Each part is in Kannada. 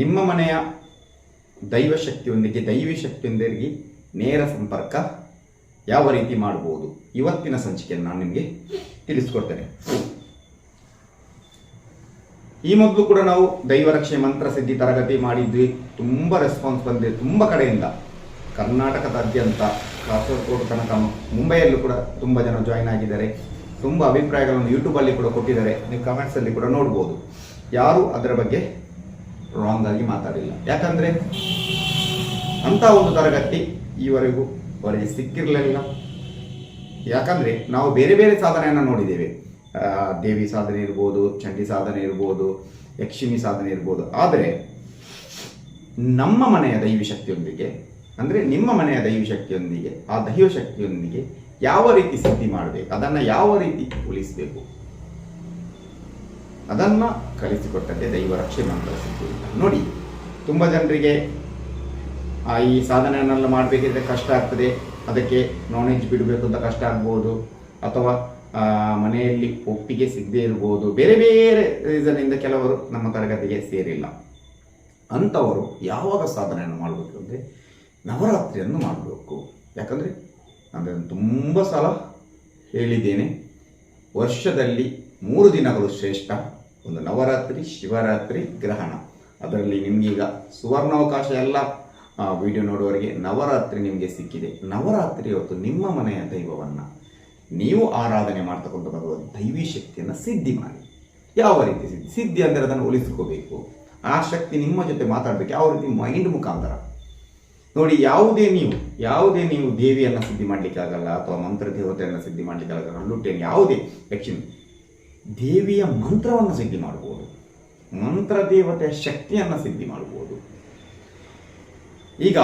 ನಿಮ್ಮ ಮನೆಯ ದೈವ ಶಕ್ತಿಯೊಂದಿಗೆ ದೈವಿ ಶಕ್ತಿಯೊಂದಿಗೆ ನೇರ ಸಂಪರ್ಕ ಯಾವ ರೀತಿ ಮಾಡ್ಬೋದು ಇವತ್ತಿನ ಸಂಚಿಕೆಯನ್ನು ನಾನು ನಿಮಗೆ ತಿಳಿಸ್ಕೊಡ್ತೇನೆ. ಈ ಮೊದಲು ಕೂಡ ನಾವು ದೈವರಕ್ಷೆ ಮಂತ್ರ ಸಿದ್ಧಿ ತರಗತಿ ಮಾಡಿದ್ವಿ. ತುಂಬ ರೆಸ್ಪಾನ್ಸ್ ಬಂದಿದೆ. ತುಂಬ ಕಡೆಯಿಂದ. ಕರ್ನಾಟಕದಾದ್ಯಂತ ಕಾಸರಗೋಡು ತನಕ ಮುಂಬೈಯಲ್ಲೂ ಕೂಡ ತುಂಬ ಜನ ಜಾಯಿನ್ ಆಗಿದ್ದಾರೆ. ತುಂಬ ಅಭಿಪ್ರಾಯಗಳನ್ನು ಯೂಟ್ಯೂಬಲ್ಲಿ ಕೂಡ ಕೊಟ್ಟಿದ್ದಾರೆ. ನೀವು ಕಮೆಂಟ್ಸಲ್ಲಿ ಕೂಡ ನೋಡ್ಬೋದು. ಯಾರೂ ಅದರ ಬಗ್ಗೆ ರಾಂಗ್ ಆಗಿ ಮಾತಾಡಿಲ್ಲ. ಯಾಕಂದರೆ ಅಂಥ ಒಂದು ತರಗತಿ ಈವರೆಗೂ ಅವರಿಗೆ ಸಿಕ್ಕಿರಲಿಲ್ಲ. ಯಾಕಂದರೆ ನಾವು ಬೇರೆ ಬೇರೆ ಸಾಧನೆಯನ್ನು ನೋಡಿದ್ದೇವೆ. ದೇವಿ ಸಾಧನೆ ಇರ್ಬೋದು, ಚಂಡಿ ಸಾಧನೆ ಇರ್ಬೋದು, ಯಕ್ಷಿಣಿ ಸಾಧನೆ ಇರ್ಬೋದು. ಆದರೆ ನಮ್ಮ ಮನೆಯ ದೈವಿ ಶಕ್ತಿಯೊಂದಿಗೆ ಅಂದರೆ ನಿಮ್ಮ ಮನೆಯ ದೈವಿ ಶಕ್ತಿಯೊಂದಿಗೆ ಆ ದೈವ ಶಕ್ತಿಯೊಂದಿಗೆ ಯಾವ ರೀತಿ ಸಿದ್ಧಿ ಮಾಡಬೇಕು, ಅದನ್ನು ಯಾವ ರೀತಿ ಉಳಿಸಬೇಕು, ಅದನ್ನು ಕಲಿಸಿಕೊಟ್ಟಂತೆ ದೈವ ರಕ್ಷೆ ಮಂತ್ರ ಸಿದ್ಧಿಯಿಂದ ನೋಡಿ, ತುಂಬ ಜನರಿಗೆ ಈ ಸಾಧನೆಯನ್ನೆಲ್ಲ ಮಾಡಬೇಕಿದ್ರೆ ಕಷ್ಟ ಆಗ್ತದೆ. ಅದಕ್ಕೆ ನಾನ್ ವೆಜ್ ಬಿಡಬೇಕು ಅಂತ ಕಷ್ಟ ಆಗ್ಬೋದು. ಅಥವಾ ಮನೆಯಲ್ಲಿ ಒಪ್ಪಿಗೆ ಸಿಗದೇ ಇರ್ಬೋದು. ಬೇರೆ ಬೇರೆ ರೀಸನ್ನಿಂದ ಕೆಲವರು ನಮ್ಮ ತರಗತಿಗೆ ಸೇರಿಲ್ಲ. ಅಂಥವರು ಯಾವಾಗ ಸಾಧನೆಯನ್ನು ಮಾಡಬೇಕು ಅಂದರೆ ನವರಾತ್ರಿಯನ್ನು ಮಾಡಬೇಕು. ಯಾಕಂದರೆ ಅದನ್ನು ತುಂಬ ಸಲ ಹೇಳಿದ್ದೇನೆ, ವರ್ಷದಲ್ಲಿ ಮೂರು ದಿನಗಳು ಶ್ರೇಷ್ಠ, ಒಂದು ನವರಾತ್ರಿ, ಶಿವರಾತ್ರಿ, ಗ್ರಹಣ. ಅದರಲ್ಲಿ ನಿಮಗೀಗ ಸುವರ್ಣಾವಕಾಶ ಎಲ್ಲ ವಿಡಿಯೋ ನೋಡುವವರಿಗೆ ನವರಾತ್ರಿ ನಿಮಗೆ ಸಿಕ್ಕಿದೆ. ನವರಾತ್ರಿ ಹೊತ್ತು ನಿಮ್ಮ ಮನೆಯ ದೈವವನ್ನು ನೀವು ಆರಾಧನೆ ಮಾಡ್ತಕ್ಕಂಥ ಬರುವ ದೈವಿ ಶಕ್ತಿಯನ್ನು ಸಿದ್ಧಿ ಮಾಡಿ. ಯಾವ ರೀತಿ ಸಿದ್ಧಿ? ಸಿದ್ಧಿ ಅಂದರೆ ಅದನ್ನು ಉಳಿಸ್ಕೋಬೇಕು. ಆ ಶಕ್ತಿ ನಿಮ್ಮ ಜೊತೆ ಮಾತಾಡಬೇಕು. ಯಾವ ರೀತಿ? ಮೈಂಡ್ ಮುಖಾಂತರ. ನೋಡಿ, ಯಾವುದೇ ನೀವು ಯಾವುದೇ ನೀವು ದೇವಿಯನ್ನು ಸಿದ್ಧಿ ಮಾಡಲಿಕ್ಕೆ ಆಗಲ್ಲ ಅಥವಾ ಮಂತ್ರ ದೇವತೆಯನ್ನು ಸಿದ್ಧಿ ಮಾಡಲಿಕ್ಕೆ ಆಗಲ್ಲ ಹಳ್ಳುಟ್ಟೇನು ಯಾವುದೇ ಲಕ್ಷ್ಮಿ ದೇವಿಯ ಮಂತ್ರವನ್ನು ಸಿದ್ಧಿ ಮಾಡ್ಬೋದು. ಮಂತ್ರ ದೇವತೆಯ ಶಕ್ತಿಯನ್ನು ಸಿದ್ಧಿ ಮಾಡ್ಬೋದು. ಈಗ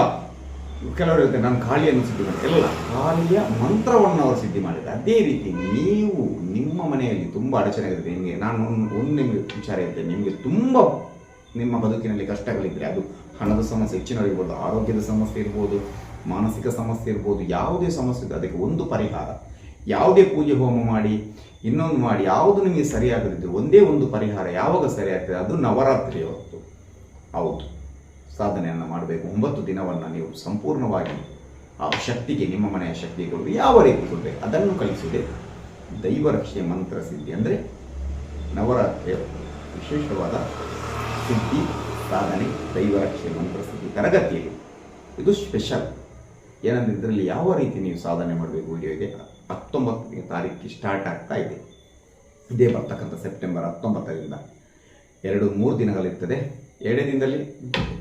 ಕೆಲವರು ಹೇಳ್ತಾರೆ, ನಾನು ಕಾಳಿಯನ್ನು ಸಿದ್ಧಿ ಮಾಡಿದೆ ಎಲ್ಲ ಕಾಳಿಯ ಮಂತ್ರವನ್ನು ಅವರು ಸಿದ್ಧಿ ಮಾಡಿದ್ದಾರೆ ಅದೇ ರೀತಿ ನೀವು ನಿಮ್ಮ ಮನೆಯಲ್ಲಿ ತುಂಬ ಅಡಚಣೆ ಇರುತ್ತೆ. ನಿಮಗೆ, ನಾನು ಒಂದು ನಿಮಗೆ ವಿಚಾರ ಇರ್ತೇನೆ ನಿಮಗೆ ತುಂಬ ನಿಮ್ಮ ಬದುಕಿನಲ್ಲಿ ಕಷ್ಟಗಳಿದ್ದರೆ ಅದು ಹಣದ ಸಮಸ್ಯೆ ಹೆಚ್ಚಿನವರಿರ್ಬೋದು ಆರೋಗ್ಯದ ಸಮಸ್ಯೆ ಇರ್ಬೋದು, ಮಾನಸಿಕ ಸಮಸ್ಯೆ ಇರ್ಬೋದು, ಯಾವುದೇ ಸಮಸ್ಯೆ ಇದೆ ಅದಕ್ಕೆ ಒಂದು ಪರಿಹಾರ. ಯಾವುದೇ ಪೂಜೆ ಹೋಮ ಮಾಡಿ, ಇನ್ನೊಂದು ಮಾಡಿ, ಯಾವುದು ನಿಮಗೆ ಸರಿಯಾಗದಿದ್ದರೆ ಒಂದೇ ಒಂದು ಪರಿಹಾರ ಯಾವಾಗ ಸರಿಯಾಗ್ತದೆ? ಅದು ನವರಾತ್ರಿ ಹೊತ್ತು. ಹೌದು. ಸಾಧನೆಯನ್ನು ಮಾಡಬೇಕು. ಒಂಬತ್ತು ದಿನವನ್ನು ನೀವು ಸಂಪೂರ್ಣವಾಗಿ ಆ ಶಕ್ತಿಗೆ, ನಿಮ್ಮ ಮನೆಯ ಶಕ್ತಿಗೆ ಕೊಡಬೇಕು ಯಾವ ರೀತಿ ಕೊಡಬೇಕು? ಅದನ್ನು ಕಲಿಸಿದೆ. ದೈವರಕ್ಷೆ ಮಂತ್ರ ಸಿದ್ಧಿ ಅಂದರೆ ನವರಾತ್ರಿಯ ವಿಶೇಷವಾದ ಸಿದ್ಧಿ ಸಾಧನೆ ದೈವರಕ್ಷೆ ಮಂತ್ರ ಸಿದ್ಧಿ ತರಗತಿಯಲ್ಲಿ. ಇದು ಸ್ಪೆಷಲ್ ಏನಂದ್ರೆ ಇದರಲ್ಲಿ ಯಾವ ರೀತಿ ನೀವು ಸಾಧನೆ ಮಾಡಬೇಕು ವಿಡಿಯೋ ಇದೆ ಹತ್ತೊಂಬತ್ತನೇ ತಾರೀಕಿಗೆ ಸ್ಟಾರ್ಟ್ ಆಗ್ತಾ ಇದೆ. ಇದೇ ಬರ್ತಕ್ಕಂಥ ಸೆಪ್ಟೆಂಬರ್ ಹತ್ತೊಂಬತ್ತರಿಂದ. ಎರಡು ಮೂರು ದಿನಗಳಿರ್ತದೆ. ಎರಡೇ ದಿನದಲ್ಲಿ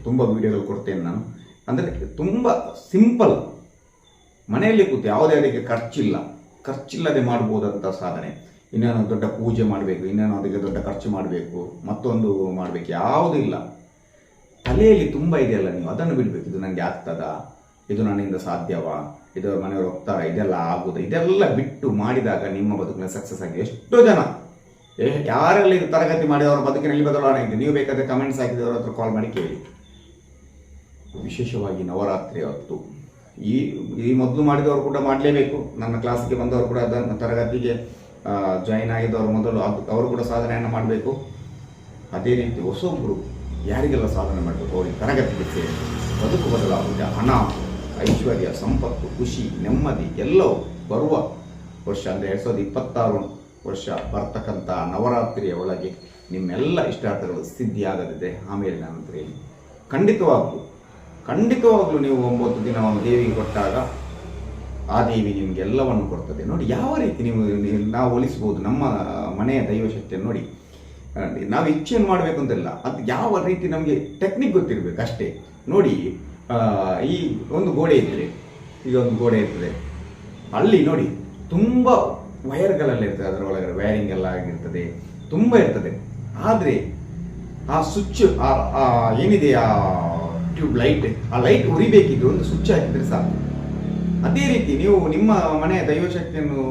ತುಂಬ ವೀಡಿಯೋಗಳು ಕೊಡ್ತೇನೆ ನಾನು. ಅಂದರೆ ತುಂಬ ಸಿಂಪಲ್ ಮನೆಯಲ್ಲಿ ಕೂತು ಯಾವುದೇ ಅದಕ್ಕೆ ಖರ್ಚಿಲ್ಲ. ಖರ್ಚಿಲ್ಲದೆ ಮಾಡ್ಬೋದಂಥ ಸಾಧನೆ. ಇನ್ನೇನೋ ದೊಡ್ಡ ಪೂಜೆ ಮಾಡಬೇಕು, ಇನ್ನೇನು ಅದಕ್ಕೆ ದೊಡ್ಡ ಖರ್ಚು ಮಾಡಬೇಕು, ಮತ್ತೊಂದು ಮಾಡಬೇಕು, ಯಾವುದೂ ಇಲ್ಲ. ತಲೆಯಲ್ಲಿ ತುಂಬ ಇದೆಯಲ್ಲ ನೀವು, ಅದನ್ನು ಬಿಡಬೇಕು, ಇದು ನನಗೆ ಆಗ್ತದಾ, ಇದು ನನ್ನಿಂದ ಸಾಧ್ಯವಾ, ಇದು ಮನೆಯವರು ಹೋಗ್ತಾರ ಇದೆಲ್ಲ ಆಗುದ, ಇದೆಲ್ಲ ಬಿಟ್ಟು ಮಾಡಿದಾಗ ನಿಮ್ಮ ಬದುಕಿನ ಸಕ್ಸಸ್ ಆಗಿದೆ ಎಷ್ಟೋ ಜನ ಯಾರೆಲ್ಲ ಇದು ತರಗತಿ ಮಾಡಿದವರ ಬದುಕಿನಲ್ಲಿ ಬದಲಾವಣೆ ಆಗಿದೆ, ನೀವು ಬೇಕಾದ್ರೆ ಕಮೆಂಟ್ಸ್ ಹಾಕಿದವರ ಹತ್ರ ಕಾಲ್ ಮಾಡಿ ಕೇಳಿ. ವಿಶೇಷವಾಗಿ ನವರಾತ್ರಿ ಹೊತ್ತು, ಈ ಈ ಮೊದಲು ಮಾಡಿದವರು ಕೂಡ ಮಾಡಲೇಬೇಕು, ನನ್ನ ಕ್ಲಾಸ್ಗೆ ಬಂದವರು ಕೂಡ ಅದನ್ನು ತರಗತಿಗೆ ಜಾಯಿನ್ ಆಗಿದ್ದವರು ಮೊದಲು ಅವರು ಕೂಡ ಸಾಧನೆಯನ್ನು ಮಾಡಬೇಕು. ಅದೇ ರೀತಿ ಹೊಸೊಬ್ಬರು ಯಾರಿಗೆಲ್ಲ ಸಾಧನೆ ಮಾಡಬೇಕು? ಅವರಿಗೆ ತರಗತಿ ಸೇರಿ, ಬದುಕು ಬದಲಾಗುತ್ತೆ ಹಣ, ಐಶ್ವರ್ಯ, ಸಂಪತ್ತು, ಖುಷಿ, ನೆಮ್ಮದಿ ಎಲ್ಲವೂ ಬರುವ ವರ್ಷ ಅಂದರೆ ಎರಡು ಸಾವಿರದ ಇಪ್ಪತ್ತಾರು ವರ್ಷ ಬರ್ತಕ್ಕಂಥ ನವರಾತ್ರಿಯ ಒಳಗೆ ನಿಮ್ಮೆಲ್ಲ ಇಷ್ಟಾರ್ಥಗಳು ಸಿದ್ಧಿಯಾಗದಿದೆ. ಆಮೇಲೆ ನಾನು ಅಂತ ಹೇಳಿ, ಖಂಡಿತವಾಗ್ಲೂ ಖಂಡಿತವಾಗ್ಲೂ ನೀವು ಒಂಬತ್ತು ದಿನವನ್ನು ದೇವಿಗೆ ಕೊಟ್ಟಾಗ ಆ ದೇವಿ ನಿಮಗೆಲ್ಲವನ್ನು ಕೊಡ್ತದೆ. ನೋಡಿ, ಯಾವ ರೀತಿ ನೀವು ನೀವು- ಹೋಲಿಸ್ಬೋದು ನಮ್ಮ ಮನೆಯ ದೈವಶಕ್ತಿಯನ್ನು ನೋಡಿ. ನಾವು ಇಚ್ಛೆಯನ್ನು ಮಾಡಬೇಕು ಅಂತಿಲ್ಲ, ಅದು ಯಾವ ರೀತಿ ನಮಗೆ ಟೆಕ್ನಿಕ್ ಗೊತ್ತಿರಬೇಕು ಅಷ್ಟೇ. ನೋಡಿ ಈ ಒಂದು ಗೋಡೆ ಇದ್ದರೆ ಈಗ ಒಂದು ಗೋಡೆ ಇರ್ತದೆ ಅಲ್ಲಿ ನೋಡಿ ತುಂಬ ವಯರ್ಗಳೆಲ್ಲ ಇರ್ತದೆ ಅದರೊಳಗೆ ವೈರಿಂಗ್ ಎಲ್ಲ ಆಗಿರ್ತದೆ, ತುಂಬ ಇರ್ತದೆ. ಆದರೆ ಆ ಸ್ವಿಚ್ ಏನಿದೆ, ಆ, ಟ್ಯೂಬ್ ಲೈಟ್, ಆ ಲೈಟ್ ಉರಿಬೇಕಿದ್ರೆ ಒಂದು ಸ್ವಿಚ್ ಹಾಕಿದ್ರೆ ಸಾಕು. ಅದೇ ರೀತಿ ನೀವು ನಿಮ್ಮ ಮನೆಯ ದೈವಶಕ್ತಿಯನ್ನು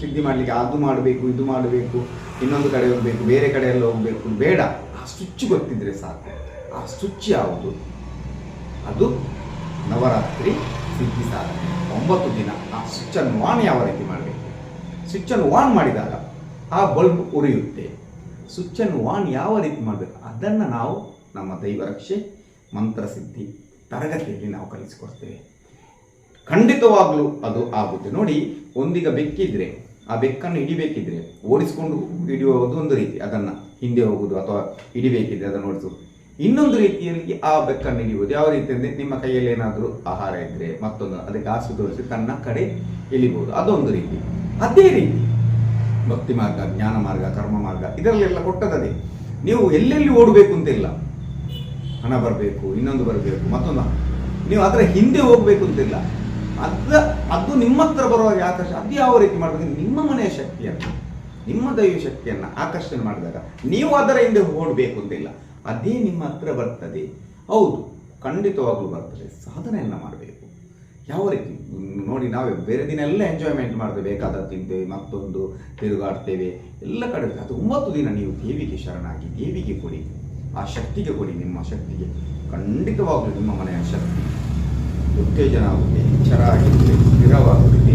ಸಿದ್ಧಿ ಮಾಡಲಿಕ್ಕೆ ಅದು ಮಾಡಬೇಕು, ಇದು ಮಾಡಬೇಕು, ಇನ್ನೊಂದು ಕಡೆ ಹೋಗಬೇಕು, ಬೇರೆ ಕಡೆ ಎಲ್ಲ ಹೋಗಬೇಕು ಬೇಡ. ಆ ಸ್ವಿಚ್ ಗೊತ್ತಿದ್ರೆ ಸಾಕು. ಆ ಸ್ವಿಚ್ ಯಾವುದು? ಅದು ನವರಾತ್ರಿ ಸಿದ್ಧಿ ಸಾಧನೆ. ಒಂಬತ್ತು ದಿನ ಆ ಸ್ವಿಚ್ಚನ್ನು ಆನ್ ಯಾವ ರೀತಿ ಮಾಡಬೇಕು? ಸ್ವಿಚ್ಚನ್ನು ಆನ್ ಮಾಡಿದಾಗ ಆ ಬಲ್ಬ್ ಉರಿಯುತ್ತೆ. ಸ್ವಿಚ್ಚನ್ನು ಆನ್ ಯಾವ ರೀತಿ ಮಾಡಬೇಕು? ಅದನ್ನು ನಾವು ನಮ್ಮ ದೈವರಕ್ಷೆ, ಮಂತ್ರಸಿದ್ಧಿ, ತರಗತಿಯಲ್ಲಿ ನಾವು ಕಲಿಸಿಕೊಡ್ತೇವೆ. ಖಂಡಿತವಾಗ್ಲೂ ಅದು ಆಗುತ್ತೆ. ನೋಡಿ, ಒಂದೀಗ ಬೆಕ್ಕಿದ್ರೆ, ಆ ಬೆಕ್ಕನ್ನು ಹಿಡಿಬೇಕಿದ್ರೆ, ಓಡಿಸ್ಕೊಂಡು ಹಿಡಿಯುವುದು ಒಂದು ರೀತಿ, ಅದನ್ನು ಹಿಂದೆ ಹೋಗುವುದು ಅಥವಾ ಹಿಡಿಬೇಕಿದ್ರೆ ಅದನ್ನು ಓಡಿಸುವುದು ಇನ್ನೊಂದು ರೀತಿಯಲ್ಲಿ ಆ ಬೆಕ್ಕನ್ನು ಹಿಡಿಯುವುದು. ಯಾವ ರೀತಿ ಅಂದರೆ, ನಿಮ್ಮ ಕೈಯಲ್ಲಿ ಏನಾದರೂ ಆಹಾರ ಇದ್ದರೆ ಮತ್ತೊಂದು, ಅದಕ್ಕೆ ಆಸು ತೋರಿಸಿ ತನ್ನ ಕಡೆ ಇಳಿಬಹುದು ಅದೊಂದು ರೀತಿ. ಅದೇ ರೀತಿ, ಭಕ್ತಿ ಮಾರ್ಗ, ಜ್ಞಾನ ಮಾರ್ಗ, ಕರ್ಮ ಮಾರ್ಗ, ಇದರಲ್ಲೆಲ್ಲ ಕೊಟ್ಟದದೇ. ನೀವು ಎಲ್ಲೆಲ್ಲಿ ಓಡಬೇಕು ಅಂತಿಲ್ಲ, ಹಣ ಬರಬೇಕು, ಇನ್ನೊಂದು ಬರಬೇಕು, ಮತ್ತೊಂದು. ನೀವು ಅದರ ಹಿಂದೆ ಹೋಗಬೇಕು ಅಂತಿಲ್ಲ ಅದ, ಅದು ನಿಮ್ಮ ಹತ್ರ ಬರುವಾಗ ಆಕರ್ಷಣೆ ಅದು ಯಾವ ರೀತಿ ಮಾಡಬೇಕು? ನಿಮ್ಮ ಮನೆಯ ಶಕ್ತಿಯನ್ನು ನಿಮ್ಮ ದೈವ ಶಕ್ತಿಯನ್ನು ಆಕರ್ಷಣೆ ಮಾಡಿದಾಗ ನೀವು ಅದರ ಹಿಂದೆ ಓಡಬೇಕು ಅಂತಿಲ್ಲ. ಅದೇ ನಿಮ್ಮ ಹತ್ರ ಬರ್ತದೆ. ಹೌದು, ಖಂಡಿತವಾಗ್ಲೂ ಬರ್ತದೆ. ಸಾಧನೆಯನ್ನು ಮಾಡಬೇಕು. ಯಾವ ರೀತಿ? ನೋಡಿ, ನಾವೇ ಬೇರೆ ದಿನ ಎಲ್ಲ ಎಂಜಾಯ್ಮೆಂಟ್ ಮಾಡ್ತೇವೆ. ಬೇಕಾದ ತಿಂತೇವೆ, ಮತ್ತೊಂದು ತಿರುಗಾಡ್ತೇವೆ. ಎಲ್ಲ ಕಡೆ ಅದು ಒಂಬತ್ತು ದಿನ ನೀವು ದೇವಿಗೆ ಶರಣಾಗಿ, ದೇವಿಗೆ ಕೊಡಿ. ಆ ಶಕ್ತಿಗೆ ಕೊಡಿ ನಿಮ್ಮ ಶಕ್ತಿಗೆ. ಖಂಡಿತವಾಗ್ಲೂ ನಿಮ್ಮ ಮನೆಯ ಶಕ್ತಿ. ಉತ್ತೇಜನ ಆಗುತ್ತೆ. ಎಚ್ಚರ ಆಗಿರುತ್ತೆ ಸ್ಥಿರವಾಗುತ್ತೆ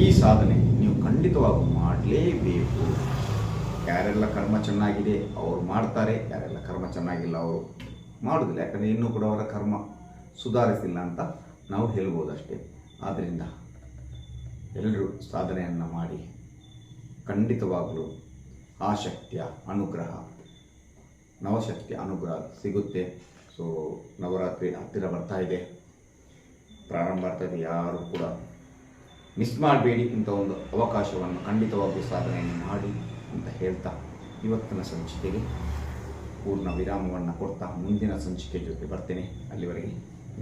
ಈ ಸಾಧನೆ ನೀವು ಖಂಡಿತವಾಗಿ ಮಾಡಲೇಬೇಕು ಯಾರೆಲ್ಲ ಕರ್ಮ ಚೆನ್ನಾಗಿದೆ, ಅವರು ಮಾಡ್ತಾರೆ. ಯಾರೆಲ್ಲ ಕರ್ಮ ಚೆನ್ನಾಗಿಲ್ಲ, ಅವರು ಮಾಡೋದಿಲ್ಲ. ಯಾಕಂದರೆ ಇನ್ನೂ ಕೂಡ ಅವರ ಕರ್ಮ ಸುಧಾರಿಸಿಲ್ಲ ಅಂತ ನಾವು ಹೇಳ್ಬೋದಷ್ಟೇ. ಆದ್ದರಿಂದ ಎಲ್ಲರೂ ಸಾಧನೆಯನ್ನು ಮಾಡಿ, ಖಂಡಿತವಾಗಲೂ ಆ ಶಕ್ತಿಯ ಅನುಗ್ರಹ, ನವಶಕ್ತಿಯ ಅನುಗ್ರಹ ಸಿಗುತ್ತೆ. ಸೊ ನವರಾತ್ರಿ ಹತ್ತಿರ ಬರ್ತಾ ಇದೆ. ಪ್ರಾರಂಭ ಇದೆ ಯಾರು ಕೂಡ ಮಿಸ್ ಮಾಡಬೇಡಿ ಇಂಥ ಒಂದು ಅವಕಾಶವನ್ನು ಖಂಡಿತವಾಗಿಯೂ ಸಾಧನೆಯನ್ನು ಮಾಡಿ ಅಂತ ಹೇಳ್ತಾ ಇವತ್ತಿನ ಸಂಚಿಕೆಗೆ ಪೂರ್ಣ ವಿರಾಮವನ್ನು ಕೊಡ್ತಾ ಮುಂದಿನ ಸಂಚಿಕೆ ಜೊತೆ ಬರ್ತೇನೆ. ಅಲ್ಲಿವರೆಗೆ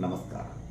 ನಮಸ್ಕಾರ.